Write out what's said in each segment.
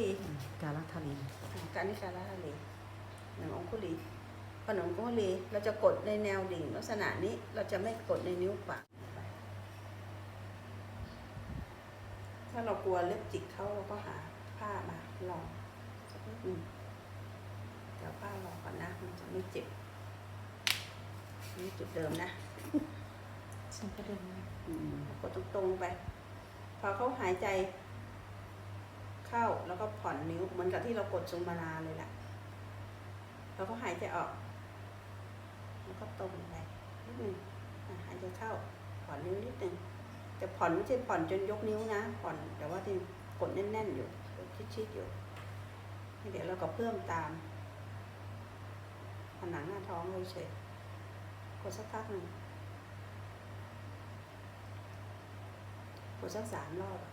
ลีกาลทารีการนิการาทะเลหนังองคุลีพอหนังองคุลีเราจะกดในแนวดิ่งลักษณะนี้เราจะไม่กดในนิ้วขวาถ้าเรากลัวเล็บจิกเขาเราก็หาผ้ามาลองสักนิดหนึงเดี๋ยวผ้าลองก่อนนะมันจะไม่เจ็บนี่จุดเดิมนะฉันก็เดินมากดตรงๆไป พอเขาหายใจ เข้าแล้วก็ผ่อนนิ้วเหมือนกับที่เรากดซุมมานาเลยแหละแล้วก็หายใจออก แล้วก็ตรงไปนิดนึงอะหายใจเข้า ผ่อนนิ้วนิดนึงแต่ผ่อนไม่ใช่ผ่อนจนยกนิ้วนะ ผ่อนแต่ว่าที่กดแน่น ๆ อยู่ชิดๆอยู่เดี๋ยวเราก็เพิ่มตามผนังหน้าท้องเราเฉยกดสักพักหนึ่งกดสักสามรอบอะ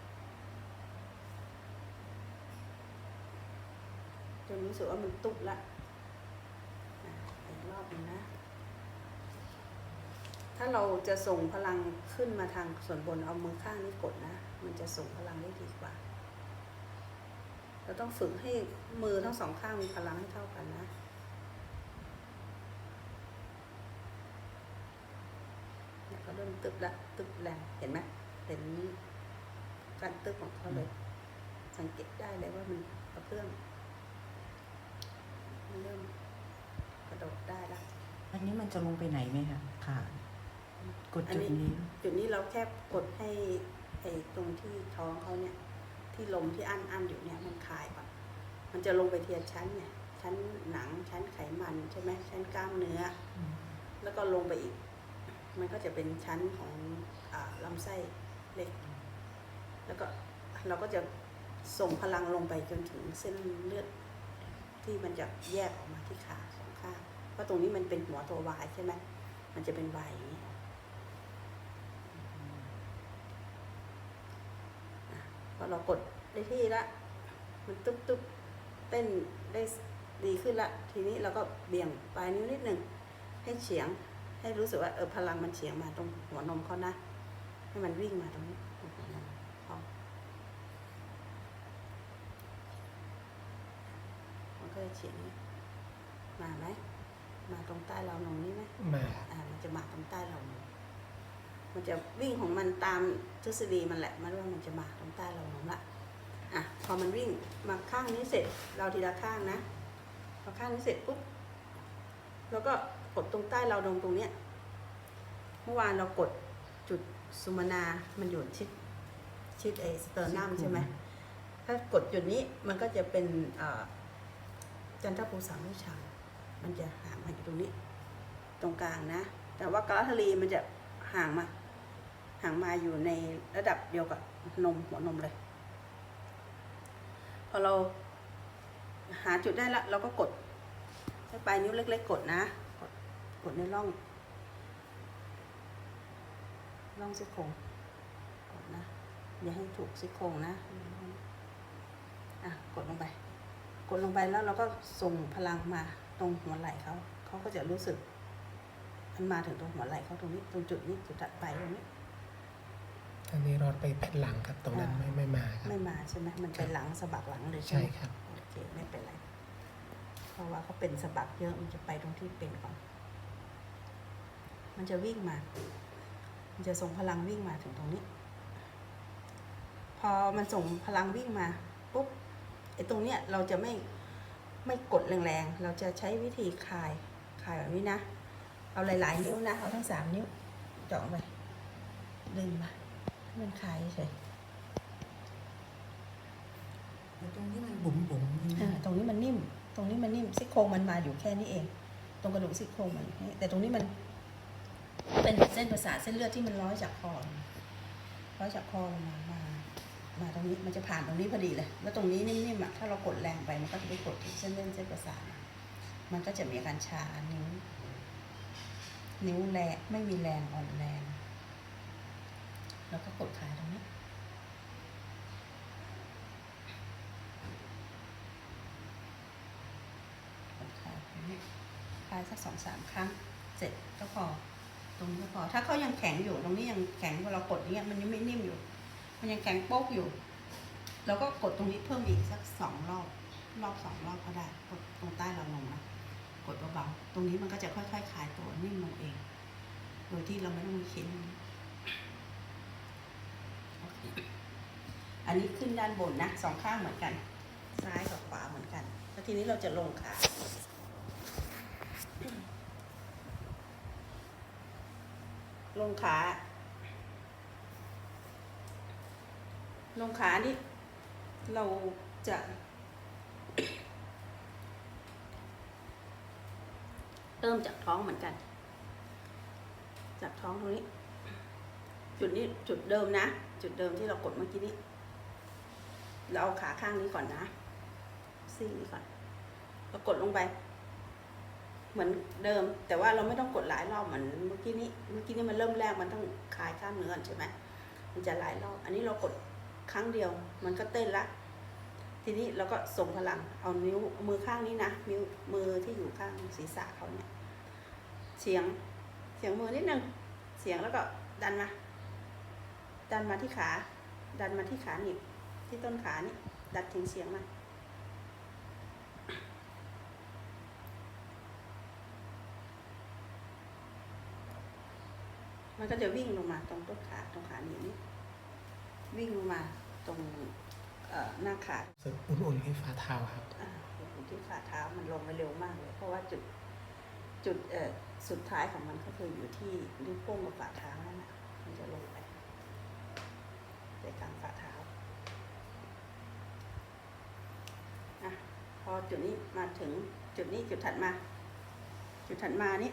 จ นรู้สึกว่ามันตุบละอีกรอบนึงนะ ถ้าเราจะส่งพลังขึ้นมาทางส่วนบนเอามือข้างนี้กดนะ มันจะส่งพลังได้ดีกว่า เราต้องฝึกให้มือทั้งสองข้างมีพลังให้เท่ากันนะเนี่ยก็เริ่มตึบละตึบแรงเห็นไหมเห็นการตึบของเขาเลย สังเกตได้เลยว่ามันกระเพื่อม มันเริ่มกระโดดได้ละอันนี้มันจะลงไปไหนไหมคะค่ะ กดอันจุดนี้นี้ จุดนี้เราแค่กดให้ไอ้ตรงที่ท้องเขาเนี่ย ที่ลมที่อั้นอั้นอยู่เนี่ยมันคลายก่อนมันจะลงไปเทียนชั้นเนี่ย ชั้นหนังชั้นไขมันใช่ไหมชั้นกล้ามเนื้ออืมแล้วก็ลงไปอีก มันก็จะเป็นชั้นของอาลำไส้เล็ก แล้วก็เราก็จะส่งพลังลงไปจนถึงเส้นเลือด ที่มันจะแยกออกมาที่ขาสองข้างเพราะตรงนี้มันเป็นหัวตัววายใช่ไหมมันจะเป็นวายอย่างนี้พอเรากดได้ที่ละ มันตุ๊บตุ๊บเต้นได้ดีขึ้นละ ทีนี้เราก็เบี่ยงปลายนิ้วนิดหนึ่งให้เฉียงให้รู้สึกว่าเออพลังมันเฉียงมาตรงหัวนมเขานะ ให้มันวิ่งมาตรงนี้ตรงหัวนมเขามันก็จะ เฉียงนี้มาไหมมาตรงใต้เราวนมนี่ไหมมาอ่า มันจะมาตรงใต้เราวนมมันจะวิ่งของมันตามทฤษฎีมันแหละมันว่ามันจะมาตรงใต้เราวนมละอะพอมันวิ่งมาข้างนี้เสร็จ เราทีละข้างนะพอข้างนี้เสร็จปุ๊บแล้วก็กดตรงใต้เราดงตรงเนี้ยเมื่อวานเรากดจุดสุมานา มันอยู่ชิดชิดไอสเตอร์นัมใช่ไหมถ้ากดจุดนี้มันก็จะเป็นเอ่อ จันทภูสังวิชา มันจะห่างมาอยู่ตรงนี้ ตรงกลางนะ แต่ว่ากาลทลีมันจะห่างมา ห่างมาอยู่ในระดับเดียวกับนมหัวนมเลย พอเราหาจุดได้ละเราก็กดใช้ปลายนิ้วเล็ก ๆ กดนะ กดกดในร่องร่องซี่โครงกดนะ อย่าให้ถูกซี่โครงนะอะกดลงไป ดลงไปแล้วเราก็ส่งพลังมาตรงหัวไหล่เขา เขาก็จะรู้สึก มันมาถึงตรงหัวไหล่เขาตรงนี้ ตรงจุดนี้จุดถัดไปตรงนี้ตอนนี้รอดไปแผ่นหลังครับ ตรงนั้นอ่าไม่ไม่มาครับ ไม่มาใช่ไหมมันเป็นหลังสะบักหลังเลยใช่ใช่ไหมครับ โอเคไม่เป็นไร เพราะว่าเขาเป็นสะบักเยอะมันจะไปตรงที่เป็นก่อน มันจะวิ่งมา มันจะส่งพลังวิ่งมาถึงตรงนี้ พอมันส่งพลังวิ่งมาปุ๊บ ไอ้ตรงเนี้ยเราจะไม่ไม่กดแรงๆ เราจะใช้วิธีคลายคลายแบบนี้นะ เอาหลาย ๆ นิ้วนะ เอาทั้งสามนิ้วเจาะไปดึงมาให้มันคลายเฉยตรงที่มันบุ๋มบุ๋มอ่าตรงนี้มันนิ่ม ตรงนี้มันนิ่มซี่โครงมันมาอยู่แค่นี้เอง ตรงกระดูกซี่โครงมันอยู่แค่นี้แต่ตรงนี้มัน เป็นเส้นประสาทเส้นเลือดที่มันร้อยจากคอร้อยจากคอลงมามา มาตรงนี้มันจะผ่านตรงนี้พอดีเลย แล้วตรงนี้นิ่มๆอะถ้าเรากดแรงไปมันก็จะไปกดที่เส้นเลือดเส้นประสาทมันก็จะมีอาการชานิ้ว นิ้วแรงไม่มีแรงอ่อนแรง แล้วก็กดขาตรงนี้กดขาตรงนี้คลายสักสองสามครั้งเสร็จก็พอ ตรงนี้ก็พอ ถ้าเขายังแข็งอยู่ตรงนี้ยังแข็งพอเรากดเนี้ยมันยังไม่นิ่มอยู่ มันยังแข็งโป๊กอยู่ แล้วก็กดตรงนี้เพิ่มอีกสักสองรอบ รอบสองรอบก็ได้ กดตรงใต้เราลงนะ กดเบาๆ ตรงนี้มันก็จะค่อยๆคลายตัวนิ่มลงเอง โดยที่เราไม่ต้องมีเค้นโอเคอันนี้ขึ้นด้านบนนะสองข้างเหมือนกัน ซ้ายกับขวาเหมือนกัน แล้วทีนี้เราจะลงขาลงขา ลงขานี่เราจะเริ่มจากท้องเหมือนกัน จากท้องตรงนี้ จุดนี้จุดเดิมนะ จุดเดิมที่เรากดเมื่อกี้นี้ เราเอาขาข้างนี้ก่อนนะซี่นี้ก่อนเรากดลงไป เหมือนเดิม แต่ว่าเราไม่ต้องกดหลายรอบเหมือนเมื่อกี้นี้ เมื่อกี้นี้มันเริ่มแรกมันต้องคลายกล้ามเนื้อก่อนใช่ไหมมันจะหลายรอบ อันนี้เรากด ครั้งเดียวมันก็เต้นละ ทีนี้เราก็ส่งพลังเอานิ้วมือข้างนี้นะนิ้วมือที่อยู่ข้างศีรษะเขาเนี่ยเฉียงเฉียงมือนิดนึงเฉียงแล้วก็ดันมา ดันมาที่ขา ดันมาที่ขาหนีบที่ต้นขานี่ดัดถึงเฉียงมามันก็จะวิ่งลงมาตรงต้นขาตรงขาหนีบนี่ วิ่งลงมาตรงเอ่อหน้าขารู้สึกอุ่นๆที่ฝ่าเท้าครับอ่าอยู่ที่ฝ่าเท้ามันลงไปเร็วมากเลย เพราะว่าจุดจุดเอ่อสุดท้ายของมันก็คืออยู่ที่นิ้วโป้งกับฝ่าเท้านั่นแหละมันจะลงไปใจกลางฝ่าเท้าอะพอจุดนี้มาถึงจุดนี้จุดถัดมา จุดถัดมานี่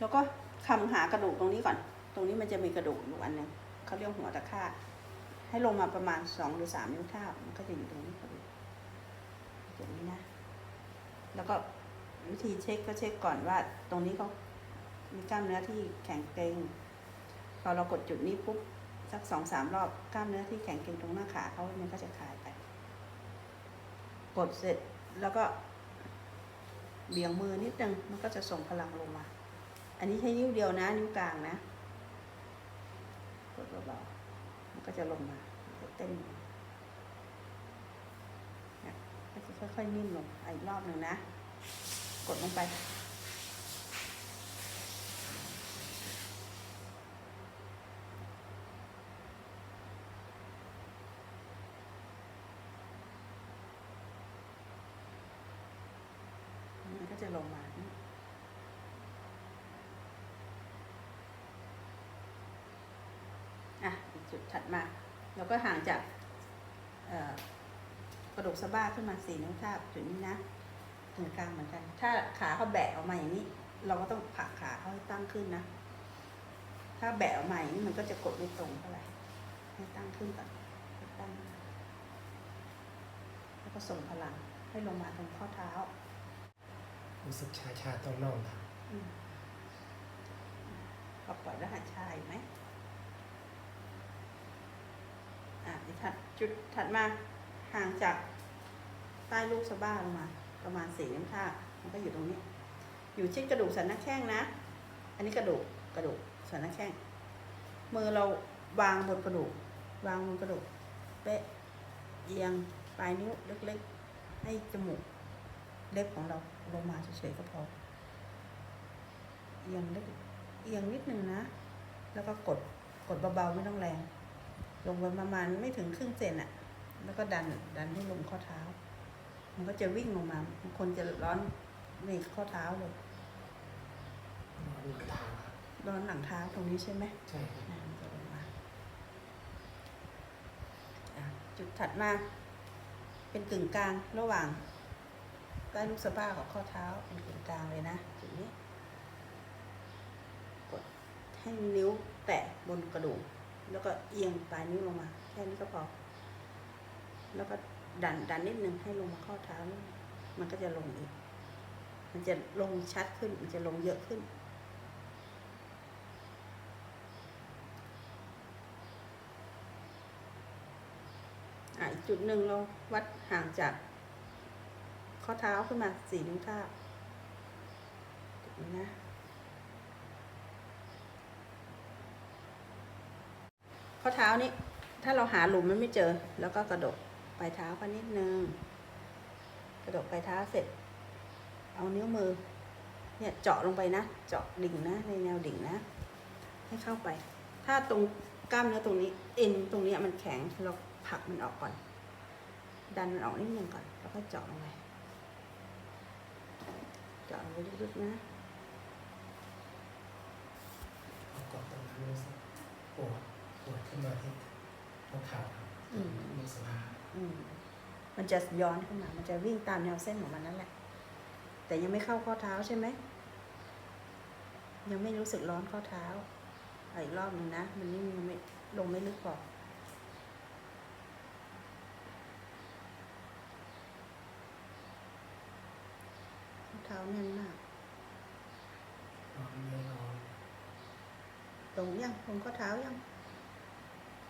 แล้วก็คำหากระดูกตรงนี้ก่อน ตรงนี้มันจะมีกระดูกอยู่อันหนึ่ง เขาเรียกหัวตะข่าให้ลงมาประมาณสองหรือสามนิ้วเท้ามันก็จะอยู่ตรงนี้พอดีอย่างนี้นะ แล้วก็วิธีเช็คก็เช็คก่อนว่า ตรงนี้เขามีกล้ามเนื้อที่แข็งเกร็งพอเรากดจุดนี้ปุ๊บสักสองสามรอบกล้ามเนื้อที่แข็งเกร็งตรงหน้าขาเขามันก็จะคลายไป กดเสร็จแล้วก็เบี่ยงมือนิดนึงมันก็จะส่งพลังลงมา อันนี้ใช้นิ้วเดียวนะ นิ้วกลางนะ กดเบาๆมันก็จะลงมาจะเต้นก็จะค่อยๆนิ่มลงอีกรอบหนึ่งนะ กดลงไปมันก็จะลงมานี่อะอีก จุดถัดมาเราก็ห่างจากเอ่อกระดูกสะบ้าขึ้นมาสี่นิ้วทาบจุดนี้นะถึงกลางเหมือนกัน ถ้าขาเขาแบะออกมาอย่างนี้ เราก็ต้องผลักขาเขาให้ตั้งขึ้นนะ ถ้าแบะออกมาอย่างนี้มันก็จะกดไม่ตรงเท่าไหร่ให้ตั้งขึ้นก่อนให้ตั้งแล้วก็ส่งพลังให้ลงมาตรงข้อเท้า รู้สึกชาๆตรงน่องครับอืมพอปล่อยแล้วหายชายไหม อะอีก ถัดจุดถัดมาห่างจากใต้ลูกสะบ้าลงมา ประมาณสี่นิ้วท่ามันก็อยู่ตรงนี้ อยู่ชิดกระดูกสันหน้าแข้งนะ อันนี้กระดูกกระดูกสันหน้าแข้งมือเราวางบนกระดูก วางบนกระดูกเป๊ะเอียงปลายนิ้วเล็กๆ ให้จมูกเล็บของเราลงมาเฉยๆก็พอ เอียงเล็กเอียงนิดนึงนะ แล้วก็กดกดเบาๆไม่ต้องแรง ลงไปประมาณไม่ถึงครึ่งเซนอะแล้วก็ดันดันให้ลงข้อเท้า มันก็จะวิ่งลงมาบางคนจะร้อนในข้อเท้าเลยหลังเท้าครับร้อนหลังเท้าตรงนี้ใช่ไหมใช่ครับอะมันจะลงมาอะจุดถัดมาเป็นกึ่งกลางระหว่างใต้ลูกสะบ้ากับข้อเท้าเป็นกึ่งกลางเลยนะจุดนี้กดให้นิ้วแตะบนกระดูก แล้วก็เอียงปลายนิ้วลงมา แค่นี้ก็พอ แล้วก็ดันดันนิดนึงให้ลงมาข้อเท้ามันก็จะลงอีก มันจะลงชัดขึ้น มันจะลงเยอะขึ้นอะอีกจุดหนึ่งเราวัดห่างจาก ข้อเท้าขึ้นมาสี่นิ้วเท้าจุดนี้นะ ข้อเท้านี้ ถ้าเราหาหลุมมันไม่เจอ แล้วก็กระดกปลายเท้าไปนิดนึง กระดกปลายเท้าเสร็จ เอานิ้วมือ เนี่ยเจาะลงไปนะ เจาะดิ่งนะ ในแนวดิ่งนะ ให้เข้าไป ถ้าตรงกล้ามเนื้อตรงนี้ เอ็นตรงนี้มันแข็ง เราผลักมันออกก่อน ดันมันออกนิดนึงก่อน แล้วก็เจาะลงไป เจาะลงไปลึกๆนะกดตรงนั้นรู้สึกปวด วดขึ้นมาที่หัวเข่าครับอืมรู้สึกว่าอืมมันจะย้อนขึ้นมา มันจะวิ่งตามแนวเส้นของมันนั่นแหละ แต่ยังไม่เข้าข้อเท้าใช่ไหม ยังไม่รู้สึกร้อนข้อเท้าเอาอีกรอบหนึ่งนะ มันนี่ยังไม่ลงไม่ลึกพอข้อเท้าแน่นมากร้อนไม่ร้อนตรงยังตรงข้อเท้ายัง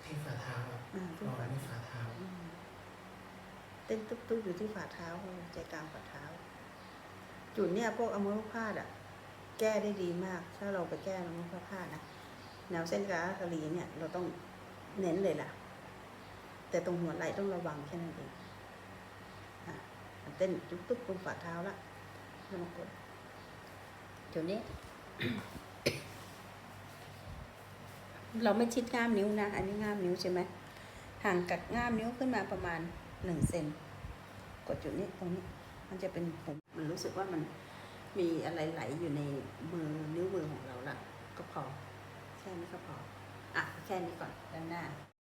ที่ฝ่าเท้าครับอ่าที่ร้อนฝ่าที่ฝ่าเท้า อืมเต้นตุ๊บๆอยู่ที่ฝ่าเท้าใจกลางฝ่าเท้า จุดเนี่ยพวกอมุพาตอะ แก้ได้ดีมาก ถ้าเราไปแก้อมุพาตนะแนวเส้นกราคลีเนี่ย เราต้องเน้นเลยล่ะ แต่ตรงหัวไหล่ต้องระวังแค่นั้นเองอะมันเต้นตุ๊บตุ๊บตรงฝ่าเท้าละไม่ต้องกดจุดนี้ เราไม่ชิดง่ามนิ้วนะ อันนี้ง่ามนิ้วใช่ไหมห่างกับง่ามนิ้วขึ้นมาประมาณหนึ่งเซนกดจุดนี้ตรงนี้ มันจะเป็นผมมันรู้สึกว่ามันมีอะไรไหลอยู่ในมือนิ้วมือของเราละก็พอแค่นี้ก็พออะแค่นี้ก่อนด้านหน้า